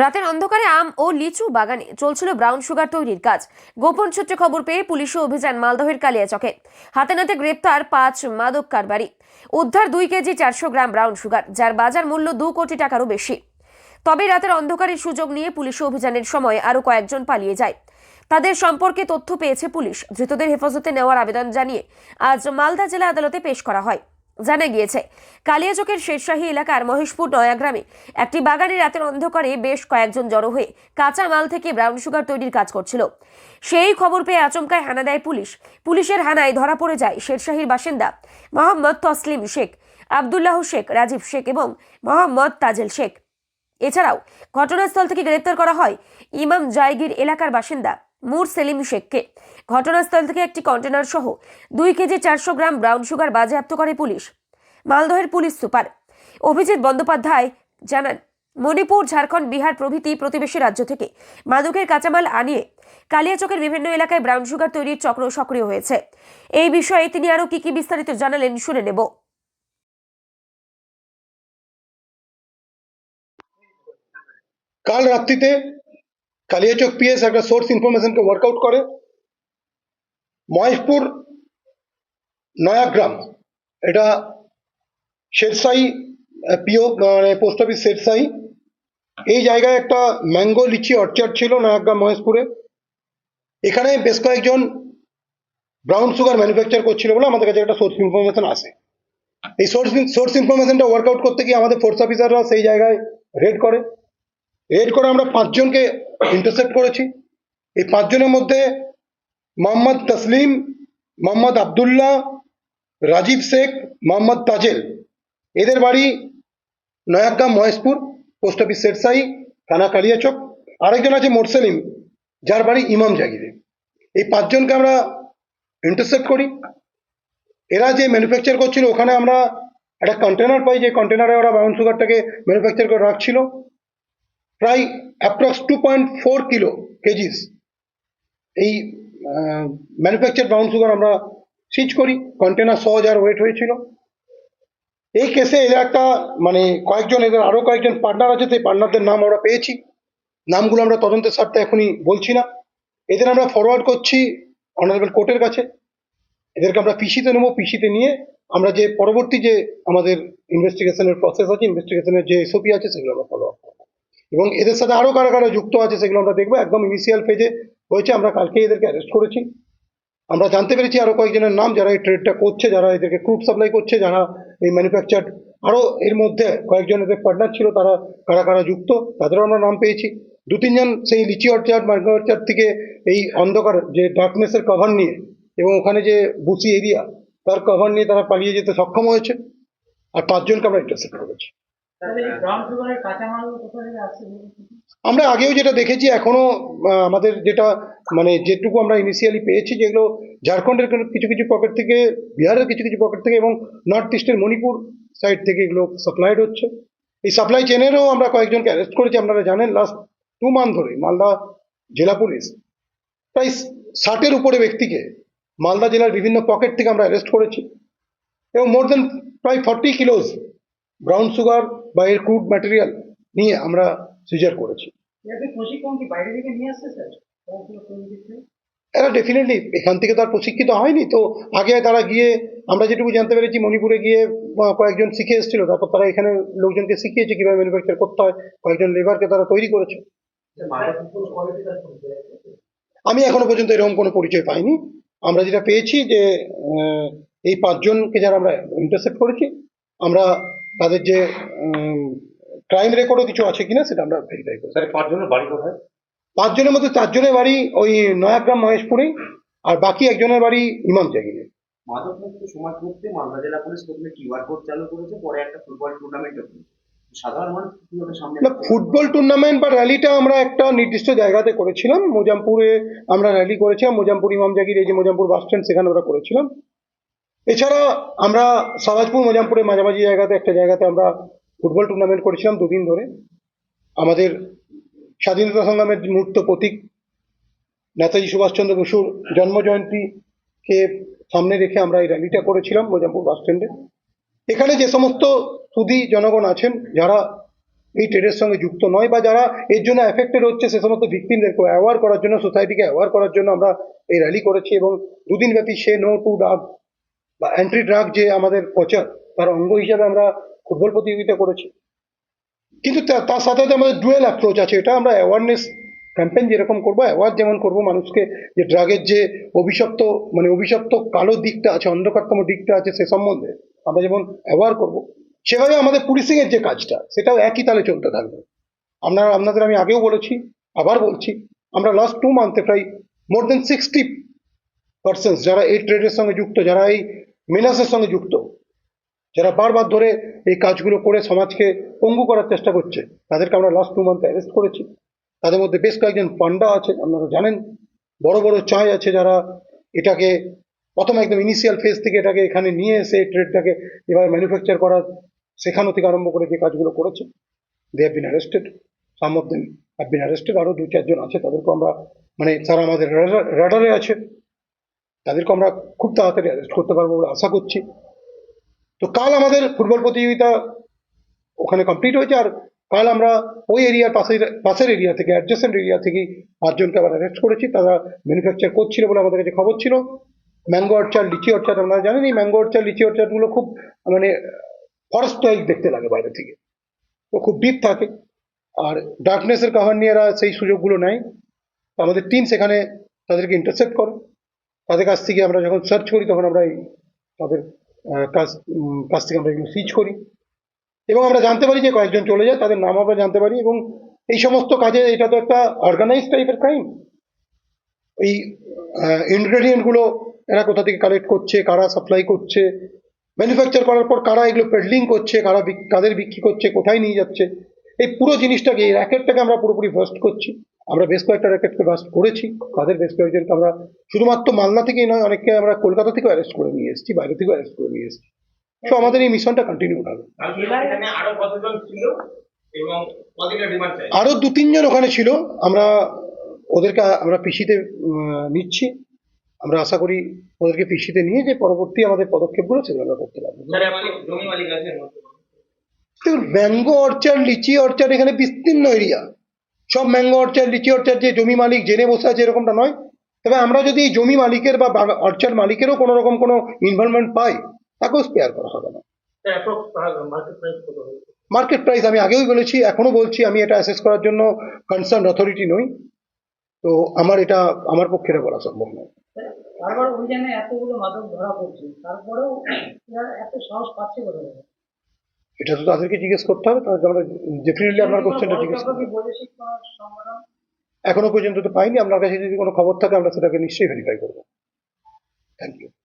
রাতের অন্ধকারে আম ও লিচু বাগানে চলছিল ব্রাউন সুগার তৈরির কাজ। গোপন সূত্রে খবর পেয়ে পুলিশ ও অভিযান মালদহের কালিয়াচকে। হাতে নাতে গ্রেপ্তার পাঁচ মাদক কারবারি। উদ্ধার দুই কেজি চারশো গ্রাম ব্রাউন সুগার, যার বাজার মূল্য দু কোটি টাকারও বেশি। তবে রাতের অন্ধকারের সুযোগ নিয়ে পুলিশ অভিযানের সময় আরও কয়েকজন পালিয়ে যায়। তাদের সম্পর্কে তথ্য পেয়েছে পুলিশ। ধৃতদের হেফাজতে নেওয়ার আবেদন জানিয়ে আজ মালদা জেলা আদালতে পেশ করা হয়। জানা গিয়েছে, কালিয়াচকের শেরশাহী এলাকার মহেশপুর নয়াগ্রামে একটি বাগানে রাতের অন্ধকারে বেশ কয়েকজন জড়ো হয়ে কাঁচা মাল থেকে ব্রাউন সুগার তৈরির কাজ করছিল। সেই খবর পেয়ে আচমকায় হানা দেয় পুলিশ। পুলিশের হানায় ধরা পড়ে যায় শেরশাহীর বাসিন্দা মোহাম্মদ তসলিম শেখ, আবদুল্লাহ শেখ, রাজীব শেখ এবং মোহাম্মদ তাজেল শেখ। এছাড়াও ঘটনাস্থল থেকে গ্রেপ্তার করা হয় ইমাম জায়গির এলাকার বাসিন্দা মুর সেলিম শেখকে। ঘটনাস্থল থেকে একটি কন্টেনার সহ দুই কেজি চারশো গ্রাম ব্রাউন সুগার বাজেয়াপ্ত করে পুলিশ। মালদহের পুলিশ সুপার অভিজিৎ বন্দ্যোপাধ্যায় জানান, মণিপুর, ঝাড়খণ্ড, বিহার প্রভৃতি প্রতিবেশী রাজ্য থেকে মাদকের কাঁচামাল আনিয়ে কালিয়াচকের বিভিন্ন এলাকায় ব্রাউন সুগার তৈরির চক্র সক্রিয় হয়েছে। এই বিষয়ে তিনি আরও কি কি বিস্তারিত জানালেন শুনে নেব। কাল রাত্রিতে কালিয়াচক পিএস একটা সোর্স ইনফরমেশনকে ওয়ার্কআউট করে। মহেশপুর, নয়াগ্রাম, এটা শেরসাই পিও মানে পোস্ট অফিস শেরসাই এই জায়গায় একটা ম্যাঙ্গো লিচি অর্চার্ড ছিল নয়াগ্রাম, মহেশপুরে। এখানে বেশ কয়েকজন ব্রাউন সুগার ম্যানুফ্যাকচার করছিল বলে আমাদের কাছে একটা সোর্স ইনফরমেশন আসে। এই সোর্স সোর্স ইনফরমেশনটা ওয়ার্কআউট করতে গিয়ে আমাদের ফোর্স অফিসাররা সেই জায়গায় রেড করে। রেড করে আমরা পাঁচজনকে ইন্টারসেপ্ট করেছি। এই পাঁচজনের মধ্যে মোহাম্মদ তসলিম, মোহাম্মদ আবদুল্লাহ, রাজীব শেখ, মোহাম্মদ তাজেল। এদের বাড়ি নয়াগ্রাম মহেশপুর, পোস্ট অফিস শেরসাই থানা কালিয়াচক। আরেকজন আছে মোরসেলিম, যার বাড়ি ইমাম জাগিরে। এই পাঁচজনকে আমরা ইন্টারসেপ্ট করি। এরা যে ম্যানুফ্যাকচার করছিল, ওখানে আমরা একটা কন্টেনার পাই, যে কন্টেনারে ওরা ব্রাউন সুগারটাকে ম্যানুফ্যাকচার করে রাখছিল। প্রায় approx two point four kilo KGs এই ম্যানুফ্যাকচার ব্রাউন সুগার আমরা সিজ করি। কন্টেনার সহ যার ওয়েট হয়েছিল। এই কেসে এরা একটা মানে কয়েকজন এদের আরও কয়েকজন পার্টনার আছে, সেই পার্টনারদের নাম আমরা পেয়েছি। নামগুলো আমরা তদন্তের স্বার্থে এখনই বলছি না। এদের আমরা ফরওয়ার্ড করছি অনারেবল কোর্টের কাছে। এদেরকে আমরা পিসিতে নেব, পিসিতে নিয়ে আমরা যে পরবর্তী যে আমাদের ইনভেস্টিগেশনের প্রসেস আছে ইনভেস্টিগেশনের যে এসওপি আছে, সেগুলো আমরা ফলো আপ এবং এদের সাথে আরও কারা কারা যুক্ত আছে সেগুলো আমরা দেখব। একদম ইনিশিয়াল ফেজে হয়েছে। আমরা কালকে এদেরকে অ্যারেস্ট করেছি। আমরা জানতে পেরেছি আরও কয়েকজনের নাম যারা এই ট্রেডটা করছে, যারা এদেরকে ক্রুড সাপ্লাই করছে, যারা এই ম্যানুফ্যাকচার আরও এর মধ্যে কয়েকজন এদের পার্টনার ছিল, তারা কারা কারা যুক্ত, তাদেরও আমরা নাম পেয়েছি। দু তিনজন সেই লিচি অর্চার্ড ম্যাঙ্গো অর্চার্ড থেকে এই অন্ধকার যে ডার্কনেসের কভার নিয়ে এবং ওখানে যে বুসি এরিয়া, তার কভার নিয়ে তারা পালিয়ে যেতে সক্ষম হয়েছে। আর পাঁচজনকে আমরা ইন্টারসেপ্ট করেছি। আমরা আগেও যেটা দেখেছি, এখনও আমাদের যেটা মানে যেটুকু আমরা ইনিশিয়ালি পেয়েছি, যেগুলো ঝাড়খণ্ডের কিছু কিছু পকেট থেকে, বিহারের কিছু কিছু পকেট থেকে এবং নর্থ ইস্টের মণিপুর সাইড থেকে এগুলো সাপ্লাইড হচ্ছে। এই সাপ্লাই চেনেরও আমরা কয়েকজনকে অ্যারেস্ট করেছি, আপনারা জানেন লাস্ট টু মান্থ ধরে, মালদা জেলা পুলিশ। প্রায় ষাটের উপরে ব্যক্তিকে মালদা জেলার বিভিন্ন পকেট থেকে আমরা অ্যারেস্ট করেছি। এবং মোর দেন প্রায় ফর্টি কিলোজ ব্রাউন সুগার বা এর ক্রুড ম্যাটেরিয়াল নিয়ে আমরা সিজার করেছি? এরা ডেফিনেটলি এখান থেকে তার প্রশিক্ষিত হয়নি তো আগে তারা গিয়ে আমরা যেটুকু জানতে পেরেছি মণিপুরে গিয়ে কয়েকজন শিখে এসেছিল তারপর তারা এখানে লোকজনকে শিখিয়েছে কীভাবে ম্যানুফ্যাকচার করতে হয় কয়েকজন লেবারকে তারা তৈরি করেছে। আমি এখনও পর্যন্ত এরকম কোনো পরিচয় পাইনি। আমরা যেটা পেয়েছি যে এই পাঁচজনকে যারা আমরা ইন্টারসেপ্ট করেছি আমরা তাদের যে ক্রাইম রেকর্ডও কিছু আছে কিনা সেটা আমরা ভেরিফাই করি। স্যার পাঁচজনের বাড়ি কোথায়? পাঁচজনের মধ্যে চারজনের বাড়ি ওই নয়াগ্রাম মহেশপুরেই আর বাকি একজনের বাড়ি ইমাম জাগিরে মাদক মুক্ত সমাজ করতে মালদা জেলা পুলিশ প্রথমে কিউআর কোড চালু করেছে পরে একটা ফুটবল টুর্নামেন্ট সাধারণ মানুষ কীভাবে সামনে না ফুটবল টুর্নামেন্ট বা র্যালিটা আমরা একটা নির্দিষ্ট জায়গাতে করেছিলাম। মোজামপুরে আমরা র্যালি করেছিলাম মোজামপুর ইমাম জাগির এই যে মোজামপুর বাস স্ট্যান্ড সেখানে আমরা করেছিলাম। এছাড়া আমরা সাবাজপুর মোজামপুরের মাঝামাঝি জায়গাতে একটা জায়গাতে আমরা ফুটবল টুর্নামেন্ট করেছিলাম দুদিন ধরে। আমাদের স্বাধীনতা সংগ্রামের মূর্ত প্রতীক। নেতাজি সুভাষচন্দ্র বসুর জন্মজয়ন্তীকে সামনে রেখে আমরা এই র্যালিটা করেছিলাম মোজামপুর বাস স্ট্যান্ডে এখানে যে সমস্ত সুদী জনগণ আছেন, যারা এই ট্রেডের সঙ্গে যুক্ত নয় বা যারা এর জন্য এফেক্টেড হচ্ছে, সে সমস্ত ভিকটিমদেরকে অ্যাওয়ার করার জন্য সোসাইটিকে অ্যাওয়ার করার জন্য আমরা এই র্যালি করেছি এবং দুদিন ব্যাপী সে নো টু ড্রাগ বা অ্যান্টি ড্রাগ যে আমাদের প্রচার তার অঙ্গ হিসাবে আমরা ফুটবল প্রতিযোগিতা করেছি। কিন্তু তার সাথে সাথে আমাদের ডুয়েল অ্যাপ্রোচ আছে, এটা আমরা অ্যাওয়ারনেস ক্যাম্পেন যেরকম করব অ্যাওয়ার যেমন করব, মানুষকে যে ড্রাগের যে অভিশপ্ত মানে অভিশপ্ত কালো দিকটা আছে, অন্ধকারতম দিকটা আছে, সে সম্বন্ধে আমরা যেমন অ্যাওয়ার করব, সেভাবে আমাদের পুলিশিং এর যে কাজটা, সেটাও একই তালে চলতে থাকবে। আমরা আপনাদের আমি আগেও বলেছি, আবার বলছি, আমরা লাস্ট টু মান্থে প্রায় মোর দেন সিক্সটি পার্সেন্ট যারা এই ট্রেডের সঙ্গে যুক্ত, যারা এই মেনাসের সঙ্গে যুক্ত। যারা বারবার ধরে এই কাজগুলো করে সমাজকে পঙ্গু করার চেষ্টা করছে, তাদেরকে আমরা লাস্ট টু মান্থে অ্যারেস্ট করেছি। তাদের মধ্যে বেশ কয়েকজন পান্ডা আছে, আপনারা জানেন। বড় বড় চায় আছে যারা এটাকে প্রথম একদম ইনিশিয়াল ফেজ থেকে এটাকে এখানে নিয়ে এসে ট্রেডটাকে এভাবে ম্যানুফ্যাকচার করার শেখানো থেকে আরম্ভ করে যে কাজগুলো করেছে they have been arrested some of have been arrested আরও দু চারজন আছে তাদেরকে আমরা মানে তারা আমাদের রাডারে আছে। তাদেরকে আমরা খুব তাড়াতাড়ি অ্যারেস্ট করতে পারব বলে আশা করছি। তো কাল আমাদের ফুটবল প্রতিযোগিতা ওখানে কমপ্লিট হয়েছে আর কাল আমরা ওই এরিয়ার পাশের পাশের এরিয়া থেকে অ্যাডজাসেন্ট এরিয়া থেকে পাঁচজনকে আবার অ্যারেস্ট করেছি। তারা ম্যানুফ্যাকচার করছিল বলে আমাদের কাছে খবর ছিল। ম্যাঙ্গো অর্চার লিচি অর্চার আপনারা জানেন এই ম্যাঙ্গো অর্চার লিচি অর্চারগুলো খুব মানে ফরেস্ট টাইপ দেখতে লাগে বাইরে থেকে। তো খুব ডিপ থাকে। আর ডার্কনেসের কাভার নিয়ে এরা সেই সুযোগগুলো নেয়। আমাদের টিম সেখানে তাদেরকে ইন্টারসেপ্ট করে। তাদের কাছ থেকে আমরা যখন সার্চ করি, তখন আমরা তাদের কাছ কাছ থেকে আমরা এগুলো সিচ করি। এবং আমরা জানতে পারি যে কয়েকজন চলে যায়, তাদের নাম আমরা জানতে পারি এবং এই সমস্ত কাজে এটা তো একটা অর্গানাইজ টাইপের ক্রাইম এই ইনগ্রেডিয়েন্টগুলো এরা কোথা থেকে কালেক্ট করছে, কারা সাপ্লাই করছে ম্যানুফ্যাকচার করার পর কারা এগুলো পেডলিং করছে, কারা কাদের বিক্রি করছে, কোথায় নিয়ে যাচ্ছে, এই পুরো জিনিসটাকে, এই র্যাকেটটাকে আমরা পুরোপুরি ফার্স্ট করছি। আমরা বেশ কয়েকটা র্যাকেটকে বাস্ট করেছি। তাদের বেশ কয়েকজনকে আমরা শুধুমাত্র মালদা থেকেই নয় অনেককে আমরা কলকাতা থেকেও অ্যারেস্ট করে নিয়ে এসেছি বাইরে থেকেও অ্যারেস্ট করে নিয়ে এসেছি। তো আমাদের এই মিশনটা কন্টিনিউ থাকবে আরও দু তিনজন ওখানে ছিল। আমরা ওদেরকে আমরা পিসিতে নিচ্ছি। আমরা আশা করি ওদেরকে পিসিতে নিয়ে যে পরবর্তী আমাদের পদক্ষেপগুলো সেগুলো আমরা করতে পারব। দেখুন ম্যাঙ্গো অর্চার্ড লিচি অর্চার্ড এখানে বিস্তীর্ণ এরিয়া সব ম্যাঙ্গো অর্চার্ড লিচি অর্চার্ড যে জমি মালিক জেনে বসে আছে এরকমটা নয়। তবে আমরা যদি এই জমি মালিকের বা অর্চার্ড মালিকেরও কোনো রকম কোনো ইনভলভমেন্ট পাই তাকেও স্পেয়ার করা হবে না। মার্কেট প্রাইস আমি আগেও বলেছি এখনও বলছি আমি এটা অ্যাসেস করার জন্য কনসার্ন অথরিটি নই। তো আমার এটা আমার পক্ষে এটা বলা সম্ভব নয়। বারবার অভিযানে এতগুলো মাদক ধরা পড়ছে তারপরেও এত সাহস পাচ্ছে কোথায়? এটা তো তাদেরকে জিজ্ঞেস করতে হবে তাদেরকে আমরা ডেফিনেটলি আপনার কোশ্চেনটা জিজ্ঞেস করব। এখনও পর্যন্ত তো পাইনি, আপনার কাছে যদি কোনো খবর থাকে, আমরা সেটাকে নিশ্চয়ই ভেরিফাই করব। Thank you